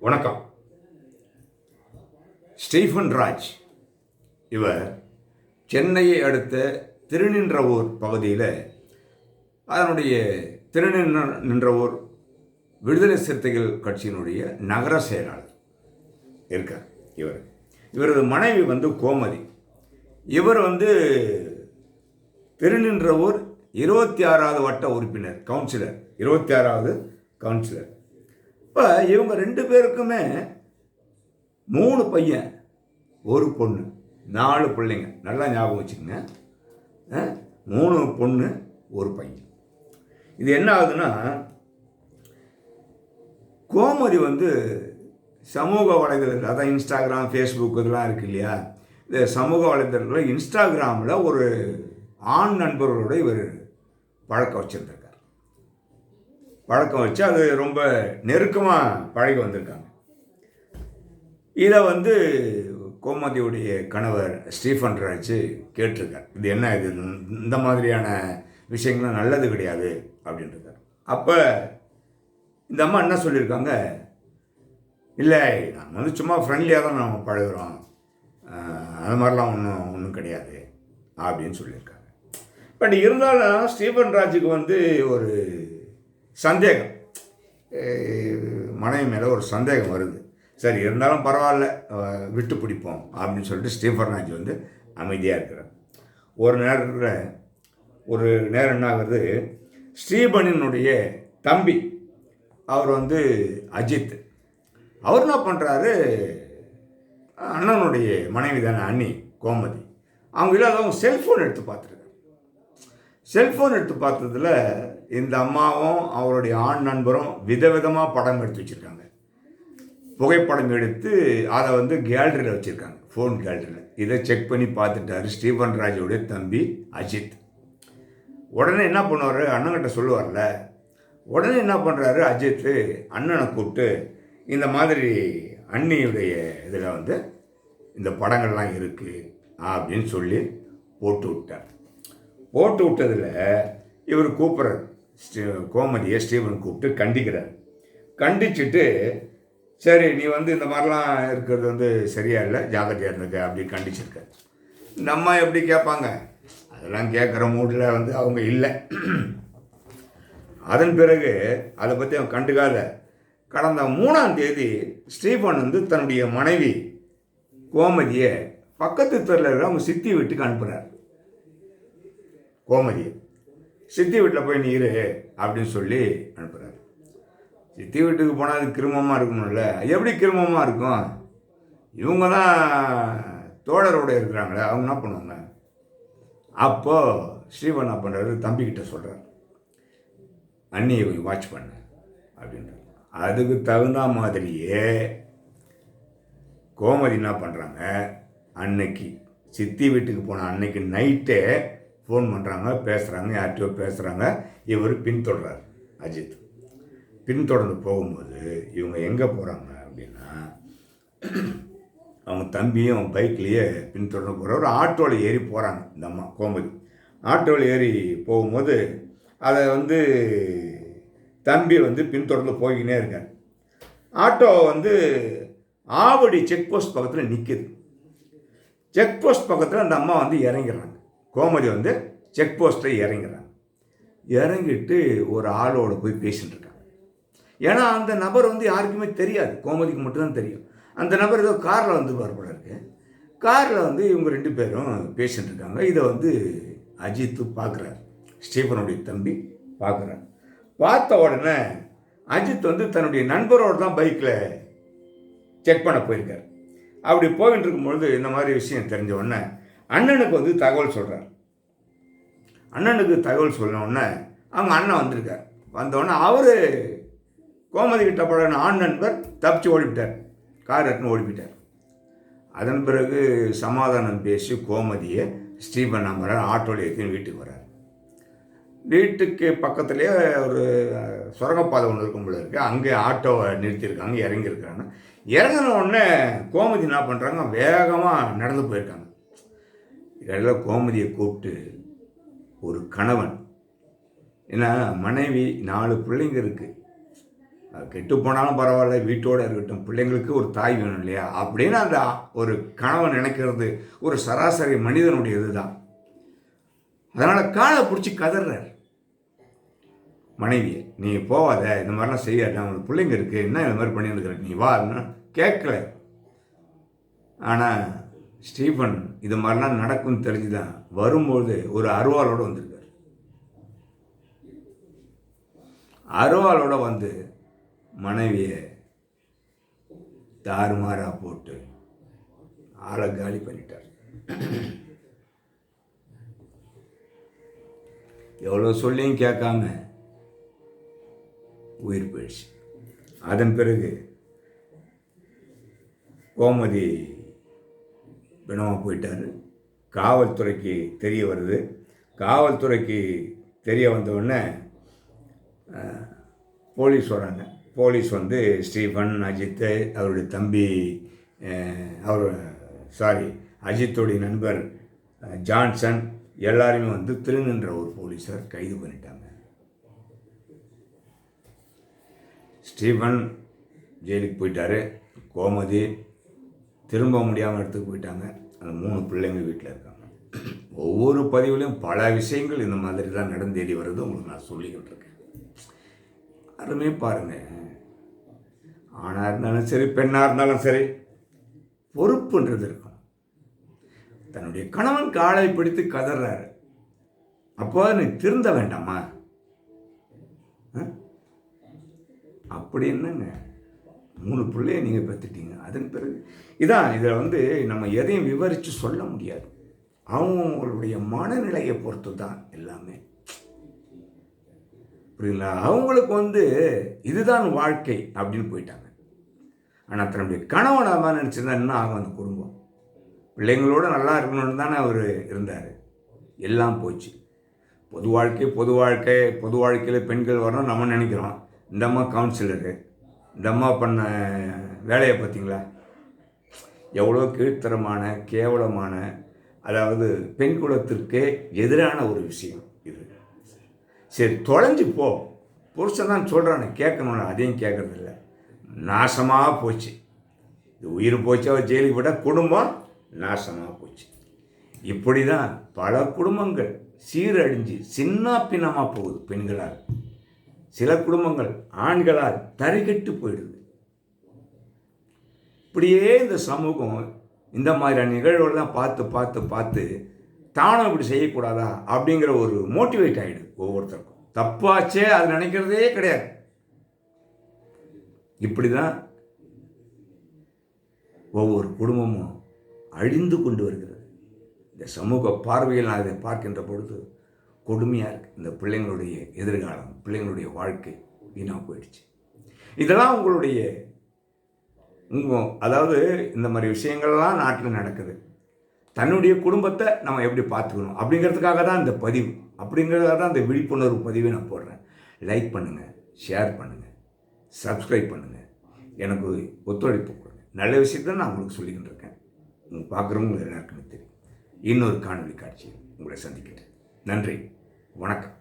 வணக்கம். ஸ்டீஃபன் ராஜ். இவர் சென்னையை அடுத்த திருநின்றவூர் பகுதியில் அதனுடைய திருநின்றவூர் விடுதலை சிறுத்தைகள் கட்சியினுடைய நகர செயலாளர் இருக்கார் இவர். இவரது மனைவி வந்து கோமதி. இவர் வந்து திருநின்றவூர் இருபத்தி ஆறாவது வட்ட உறுப்பினர் கவுன்சிலர். இருபத்தி ஆறாவது கவுன்சிலர். இப்போ இவங்க ரெண்டு பேருக்குமே மூணு பையன் ஒரு பொண்ணு நாலு பிள்ளைங்க. நல்லா ஞாபகம் வச்சுக்கோங்க. மூணு பொண்ணு ஒரு பையன். இது என்ன ஆகுதுன்னா கோமதி வந்து சமூக வலைதளத்தில் அதான் இன்ஸ்டாகிராம் ஃபேஸ்புக் இதெல்லாம் இருக்கு இல்லையா? இந்த சமூக வலைதளத்தில் இன்ஸ்டாகிராமில் ஒரு ஆண் நண்பர்களோட இவர் பழக்கம் வச்சுருந்தார். பழக்கம் வச்சு அது ரொம்ப நெருக்கமாக பழகி வந்திருக்காங்க. இதை வந்து கோமதியுடைய கணவர் ஸ்டீஃபன் ராஜ் கேட்டிருக்கார். இது என்ன இது? இந்த மாதிரியான விஷயங்கள்லாம் நல்லது கிடையாது அப்படின்ட்டுருக்கார் அப்போ இந்த அம்மா என்ன சொல்லியிருக்காங்க? இல்லை நாங்கள் வந்து சும்மா ஃப்ரெண்ட்லியாக தான் நம்ம பழகுறோம். அது மாதிரிலாம் ஒன்றும் ஒன்றும் கிடையாது அப்படின்னு சொல்லியிருக்காங்க. பட் இருந்தாலும் ஸ்டீஃபன் ராஜுக்கு வந்து ஒரு சந்தேகம். மனைவி மேலே ஒரு சந்தேகம் வருது. சரி இருந்தாலும் பரவாயில்ல விட்டு பிடிப்போம் அப்படின்னு சொல்லிட்டு ஸ்டீஃபர்னாஜி வந்து அமைதியாக இருக்கிறார். ஒரு நேரத்தில் ஒரு நேரம் என்ன ஆகுது? ஸ்ரீபனினுடைய தம்பி அவர் வந்து அஜித். அவர் என்ன பண்ணுறாரு அண்ணனுடைய மனைவி தானே அண்ணி கோமதி. அவங்க இல்லாதவங்க செல்ஃபோன் எடுத்து பார்த்துருக்கு செல்ஃபோன் எடுத்து பார்த்ததுல இந்த அம்மாவும் அவருடைய ஆண் நண்பரும் விதவிதமாக படம் எடுத்து வச்சுருக்காங்க. புகைப்படம் எடுத்து அதை வந்து கேலரியில் வச்சுருக்காங்க. ஃபோன் கேலரியில் இதை செக் பண்ணி பார்த்துட்டாரு ஸ்டீஃபன் ராஜோடைய தம்பி அஜித். உடனே என்ன பண்ணுவார்? அண்ணன்கிட்ட சொல்லுவார்ல உடனே என்ன பண்ணுறாரு அஜித்? அண்ணனை கூப்பிட்டு இந்த மாதிரி அண்ணியுடைய இதில் வந்து இந்த படங்கள்லாம் இருக்குது அப்படின்னு சொல்லி போட்டு விட்டார். போட்டு விட்டதில் இவர் கூப்பிட்றாரு ஸ்ரீ கோமதியை ஸ்டீவன் கூப்பிட்டு கண்டிக்கிறார். கண்டிச்சுட்டு சரி நீ வந்து இந்த மாதிரிலாம் இருக்கிறது வந்து சரியா இல்லை ஜாக்கிரதையாக இருந்துக்க அப்படின்னு கண்டிச்சிருக்க நம்ம எப்படி கேட்பாங்க? அதெல்லாம் கேட்குற மூடில் வந்து அவங்க இல்லை. அதன் பிறகு அதை பற்றி அவன் கண்டுக்காத. கடந்த மூணாம் தேதி ஸ்டீஃபன் வந்து தன்னுடைய மனைவி கோமதியை பக்கத்து தெருவில் இருக்கிற அவங்க சித்தி வீட்டுக்கு அனுப்புகிறார் கோமதி சித்தி வீட்டில் போய் நீ இரு அப்படின்னு சொல்லி அனுப்புகிறாரு சித்தி வீட்டுக்கு போனால் அது கிருமமாக இருக்கணும்ல. எப்படி கிருமமாக இருக்கும்? இவங்க தான் தோழரோடு இருக்கிறாங்களே அவங்க என்ன பண்ணுவாங்க? அப்போது ஸ்ரீவன் என்ன பண்ணுறாரு தம்பிக்கிட்ட சொல்கிறார் அண்ணியை கொஞ்சம் வாட்ச் பண்ண அப்படின்றார். அதுக்கு தகுந்த மாதிரியே கோமதி என்ன பண்ணுறாங்க அன்னைக்கு சித்தி வீட்டுக்கு போன அன்னைக்கு நைட்டே ஃபோன் பண்ணுறாங்க பேசுகிறாங்க யார்கிட்டயோ பேசுகிறாங்க இவர் பின்தொடர்றார் அஜித். பின்தொடர்ந்து போகும்போது இவங்க எங்கே போகிறாங்க அப்படின்னா அவங்க தம்பியும் பைக்லேயே பின்தொடர்ந்து போகிற ஒரு ஆட்டோவில் ஏறி போகிறாங்க இந்த அம்மா கோமதி. ஆட்டோவில் ஏறி போகும்போது அதை வந்து தம்பி வந்து பின்தொடர்ந்து போய்கினே இருக்கார். ஆட்டோ வந்து ஆவடி செக் போஸ்ட் பக்கத்தில் நிற்கிது செக் போஸ்ட் பக்கத்தில் அந்த அம்மா வந்து இறங்கிறாங்க. கோமதி வந்து செக் போஸ்ட்டில் இறங்கிறாங்க. இறங்கிட்டு ஒரு ஆளோட போய் பேசிட்டு இருக்காங்க. ஏன்னா அந்த நபர் வந்து யாருக்குமே தெரியாது. கோமதிக்கு மட்டும்தான் தெரியும். அந்த நபர் ஏதோ காரில் வந்து போல இருக்கு. காரில் வந்து இவங்க ரெண்டு பேரும் பேசிட்டு இருக்காங்க. இதை வந்து அஜித்து பார்க்குறாரு ஸ்டீஃபனுடைய தம்பி பார்க்குறாரு பார்த்த உடனே அஜித் வந்து தன்னுடைய நண்பரோடு தான் பைக்கில் செக் பண்ண போயிருக்கார். அப்படி போயிட்டு இருக்கும்பொழுது இந்த மாதிரி விஷயம் தெரிஞ்ச உடனே அண்ணனுக்கு வந்து தகவல் சொல்கிறார் அண்ணனுக்கு தகவல் சொன்ன அவங்க அண்ணன் வந்திருக்கார். வந்தோடனே அவர் கோமதி கிட்ட பழகின ஆண் நண்பர் தப்பிச்சு ஓடிவிட்டார். கார் எடுத்துன்னு ஓடிவிட்டார். அதன் பிறகு சமாதானம் பேசி கோமதியை ஸ்டீபன் நம்பர் ஆட்டோவில் வீட்டுக்கு வரார் வீட்டுக்கு பக்கத்துலேயே ஒரு சுரங்கப்பாதை ஒன்று இருக்கும் போல இருக்கு. அங்கே ஆட்டோவை நிறுத்தியிருக்காங்க இறங்கியிருக்காங்க இறங்கின உடனே கோமதி என்ன பண்ணுறாங்க வேகமாக நடந்து போயிருக்காங்க. இடையில கோமதியை கூப்பிட்டு ஒரு கணவன். ஏன்னா மனைவி நாலு பிள்ளைங்க இருக்குது அது கெட்டு போனாலும் பரவாயில்ல வீட்டோடு இருக்கட்டும் பிள்ளைங்களுக்கு ஒரு தாய் வேணும் இல்லையா? அப்படின்னு அந்த ஒரு கணவன் நினைக்கிறது ஒரு சராசரி மனிதனுடைய இதுதான். அதனால் காலை பிடிச்சி கதறார். மனைவியை நீ போவாத இந்த மாதிரிலாம் செய்யாத உனக்கு பிள்ளைங்க இருக்குது என்ன இந்த மாதிரி பண்ணியிருக்கிற நீ வான்னு கேட்கல. ஆனால் ஸ்டீஃபன் இது மாதிரிலாம் நடக்கும்னு தெரிஞ்சு தான் வரும்போது ஒரு அருவாளோடு வந்திருக்கார். அருவாளோட வந்து மனைவியை தாறுமாறாக போட்டு ஆளை காலி பண்ணிட்டார். எவ்வளோ சொல்லியும் கேட்காம உயிர் போயிடுச்சு. அதன் பிறகு கோமதி பிணமாக போயிட்டார். காவல்துறைக்கு தெரிய வருது. காவல்துறைக்கு தெரிய வந்தவுடனே போலீஸ் வராங்க. போலீஸ் வந்து ஸ்டீஃபன் அஜித்து அவருடைய தம்பி அவர் சாரி அஜித்துடைய நண்பர் ஜான்சன் எல்லாருமே வந்து திருநின்ற ஒரு போலீஸார் கைது பண்ணிட்டாங்க. ஸ்டீஃபன் ஜெயிலுக்கு போயிட்டார். கோமதி திரும்ப முடியாமல் இடத்துக்கு போயிட்டாங்க. அந்த மூணு பிள்ளைங்க வீட்டில் இருக்காங்க. ஒவ்வொரு பதிவுலையும் பல விஷயங்கள் இந்த மாதிரி தான் நடந்தேறி வருது. உங்களுக்கு நான் சொல்லிக்கிட்டு இருக்கேன். யாருமே பாருங்க. ஆணாக இருந்தாலும் சரி பெண்ணாக இருந்தாலும் சரி பொறுப்புன்றது இருக்கும். தன்னுடைய கணவன் காலை பிடித்து கதறாரு. அப்போ நீ திருந்த வேண்டாமா? ஆ? மூணு பிள்ளைய நீங்கள் பெற்றுட்டீங்க. அதன் பிறகு இதான் இதில் வந்து நம்ம எதையும் விவரித்து சொல்ல முடியாது. அவங்களுடைய மனநிலையை பொறுத்து தான் எல்லாமே. புரியுங்களா அவங்களுக்கு வந்து இதுதான் வாழ்க்கை அப்படின்னு போயிட்டாங்க. ஆனால் தன்னுடைய கணவன் அவன் நினச்சிருந்தா என்ன ஆகும் அந்த குடும்பம்? பிள்ளைங்களோட நல்லா இருக்கணும்னு தானே அவர் இருந்தார். எல்லாம் போச்சு. பொது வாழ்க்கை பொது வாழ்க்கை பொது வாழ்க்கையில் பெண்கள் வரணும் நம்ம நினைக்கிறோம். இந்த அம்மா கவுன்சிலரு இந்த அம்மா பண்ண வேலையை பார்த்தீங்களா? எவ்வளோ கீழ்த்தரமான கேவலமான அதாவது பெண் குலத்திற்கே எதிரான ஒரு விஷயம் இது. சரி தொலைஞ்சு போ. புருஷன் தான் சொல்கிறானே கேட்கணும்னு. அதையும் கேட்கறதில்ல. நாசமாக போச்சு. இது உயிர் போச்சு அவர் ஜெயிலுக்கு போட்டால் குடும்பம் நாசமாக போச்சு. இப்படி தான் பல குடும்பங்கள் சீரழிஞ்சு சின்ன பின்னமாக போகுது பெண்களால். சில குடும்பங்கள் ஆண்களால் தறிகெட்டு போயிடுது. இப்படியே இந்த சமூகம் இந்த மாதிரியான நிகழ்வுகள்லாம் பார்த்து பார்த்து பார்த்து தானும் இப்படி செய்யக்கூடாதா அப்படிங்கிற ஒரு மோட்டிவேட் ஆகிடுது ஒவ்வொருத்தருக்கும். தப்பாச்சே அது நினைக்கிறதே கிடையாது. இப்படி தான் ஒவ்வொரு குடும்பமும் அழிந்து கொண்டு வருகிறது. இந்த சமூக பார்வையில் நான் இதை பார்க்கின்ற பொழுது கொடுமையாக இருக்குது இந்த பிள்ளைங்களுடைய எதிர்காலம். பிள்ளைங்களுடைய வாழ்க்கை வீணாக போயிடுச்சு. இதெல்லாம் உங்களுடைய உங்கள் அதாவது இந்த மாதிரி விஷயங்கள்லாம் நாட்டில் நடக்குது. தன்னுடைய குடும்பத்தை நம்ம எப்படி பார்த்துக்கணும்? அப்படிங்கிறதுக்காக தான் இந்த பதிவு. அப்படிங்கிறதுக்காக தான் இந்த விழிப்புணர்வு பதிவை நான் போடுறேன். லைக் பண்ணுங்கள் ஷேர் பண்ணுங்கள் சப்ஸ்கிரைப் பண்ணுங்கள் எனக்கு ஒத்துழைப்பு கொடுங்க. நல்ல விஷயத்தை நான் உங்களுக்கு சொல்லிக்கிட்டு இருக்கேன். உங்கள் பார்க்குறவங்க எல்லாருக்குமே தெரியும். இன்னொரு காணொலி காட்சியில் உங்களை சந்திக்கிறேன். நன்றி. வணக்கம்.